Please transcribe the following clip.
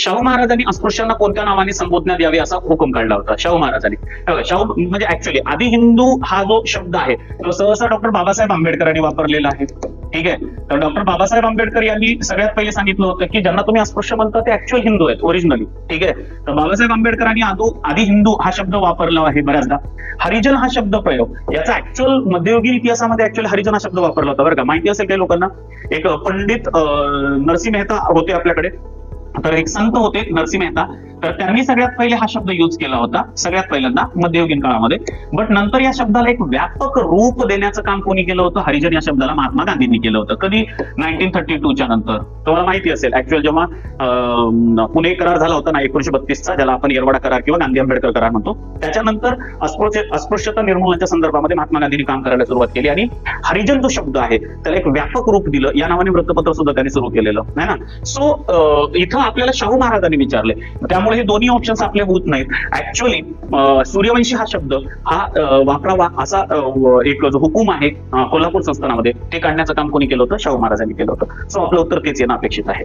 शाहू महाराजांनी अस्पृश्यांना कोणत्या नावाने संबोधण्यात यावे असा हुकूम काढला होता शाहू महाराजांनी. शाहू म्हणजे ऍक्च्युली आधी हिंदू हा जो शब्द आहे तो सहसा डॉक्टर बाबासाहेब आंबेडकरांनी वापरलेला आहे. ठीक आहे? तर डॉक्टर बाबासाहेब आंबेडकर यांनी सगळ्यात पहिले सांगितलं होतं की ज्यांना तुम्ही अस्पृश्य म्हणता ते ऍक्च्युअल हिंदू आहेत ओरिजिनली ठीक आहे? तर बाबासाहेब आंबेडकरांनी आदो आधी हिंदू हा शब्द वापरला आहे बऱ्याचदा. हरिजन हा शब्द प्रयोग याचा ऍक्च्युअल मध्ययुगीन इतिहासामध्ये ऍक्च्युअल हरिजन हा शब्द वापरला होता बरं का? माहिती असेल काही लोकांना? एक पंडित अं, नरसिंह मेहता होते आपल्याकडे. तर एक संत होते नरसिंह मेहता. तर त्यांनी सगळ्यात पहिले हा शब्द युज केला होता सगळ्यात पहिल्यांदा मध्ययुगीन काळामध्ये. बट नंतर या शब्दाला एक व्यापक रूप देण्याचं काम कोणी केलं होतं? हरिजन या शब्दाला महात्मा गांधींनी केलं होतं. कधी? नाईन्टीन थर्टी टूच्या नंतर. तुम्हाला माहिती असेल ऍक्च्युअल जेव्हा पुणे करार झाला होता ना एकोणीशे बत्तीसचा ज्याला आपण येरवाडा करार किंवा गांधी आंबेडकर करार म्हणतो त्याच्यानंतर अस्पृश्य अस्पृश्यता निर्मूलनाच्या संदर्भामध्ये महात्मा गांधींनी काम करायला सुरुवात केली आणि हरिजन जो शब्द आहे त्याला एक व्यापक रूप दिलं. या नावाने वृत्तपत्र सुद्धा त्यांनी सुरू केलेलं. आहे ना? सो इथं आपल्याला शाहू महाराजांनी विचारले. त्यामुळे हे दोन्ही ऑप्शन्स आपले होत नाहीत. ऍक्च्युअली सूर्यवंशी हा शब्द हा वापरावा असा एक जो हुकूम आहे कोल्हापूर संस्थानामध्ये ते काढण्याचं काम कोणी केलं होतं? शाहू महाराजांनी केलं होतं. सो आपलं उत्तर तेच येणं अपेक्षित आहे.